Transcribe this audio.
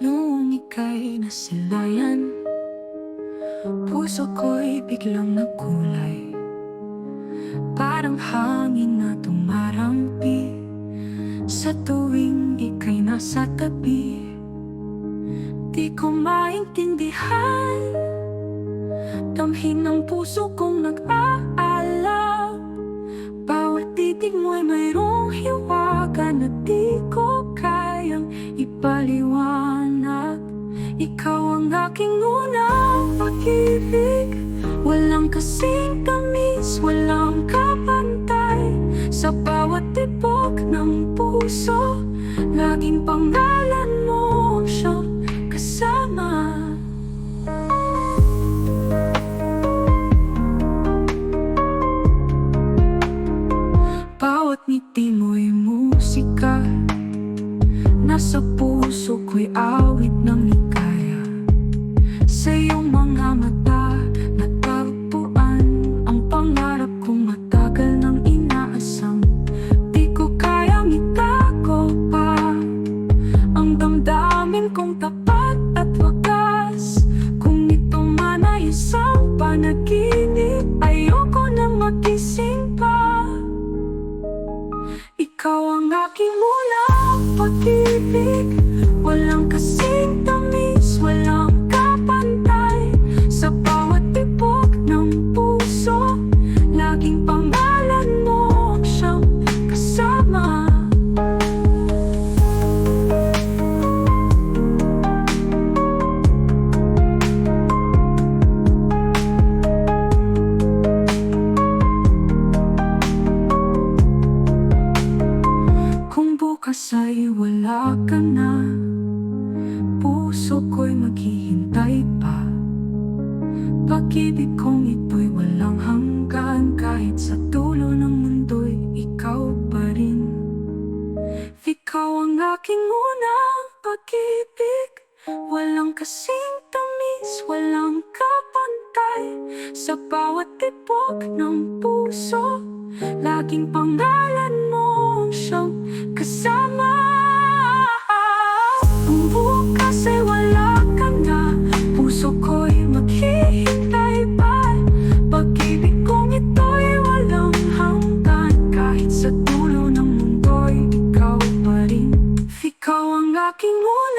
Noong ika'y nasilayan Puso ko'y biglang nagkulay Parang hangin na tumarampi Sa tuwing ika'y nasa tabi. Di ko maintindihan Damhin ng puso kong nag-aalap Bawat titig mo'y mayroong hiwaga Na di aking unang pag-ibig. Walang kasing tamis, walang kapantay Sa bawat tibok ng puso Laging pangalan mo ang siyang kasama. Bawat ngiti mo'y musika. Nasa puso ko'y awit ng ligaya Sa iyong mga mata Natagpuan Ang pangarap kong matagal inaasam Di ko kayang itago pa. Ang damdamin kong tapat at wagas Kung ito man ay isang Ayoko nang magising pa. Ikaw ang aking unang pag-ibig Walang kasing wala ka na. Puso ko'y maghihintay pa. Pag-ibig kong ito'y walang hanggan. Kahit sa dulo ng mundo'y ikaw pa rin. Ikaw ang aking unang pag-ibig. Walang kasing tamis, walang kapantay. Sa bawat tibok ng puso Laging pangalan mo ang siyang kasama aking unang